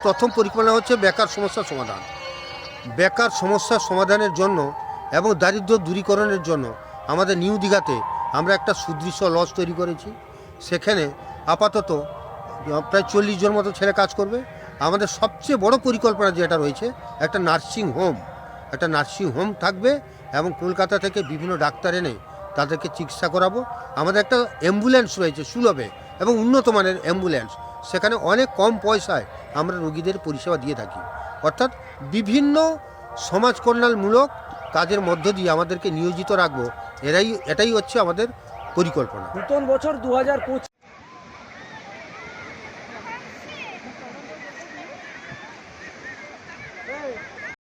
প্রথম পরিকল্পনা হচ্ছে বেকার সমস্যার সমাধান। বেকার সমস্যার সমাধানের জন্য এবং দারিদ্র দূরীকরণের জন্য আমাদের নিউ দীঘাতে আমরা একটা সুদৃশ্য লজ তৈরি করেছি। সেখানে আপাতত প্রায় চল্লিশ জন মতো ছেলে কাজ করবে। আমাদের সবচেয়ে বড় পরিকল্পনা যেটা রয়েছে, একটা নার্সিং হোম। একটা নার্সিং হোম থাকবে এবং কলকাতা থেকে বিভিন্ন ডাক্তার এনে তাদেরকে চিকিৎসা করাবো। আমাদের একটা অ্যাম্বুলেন্স রয়েছে সুলভে এবং উন্নত মানের অ্যাম্বুলেন্স। সেখানে অনেক কম পয়সায় আমরা রোগীদের পরিষেবা দিয়ে থাকি। অর্থাৎ বিভিন্ন সমাজ কল্যাণমূলক কাজের মধ্য দিয়ে আমাদেরকে নিয়োজিত রাখব, এরাই এটাই হচ্ছে আমাদের পরিকল্পনা। নতুন বছর দু হাজার পঁচিশ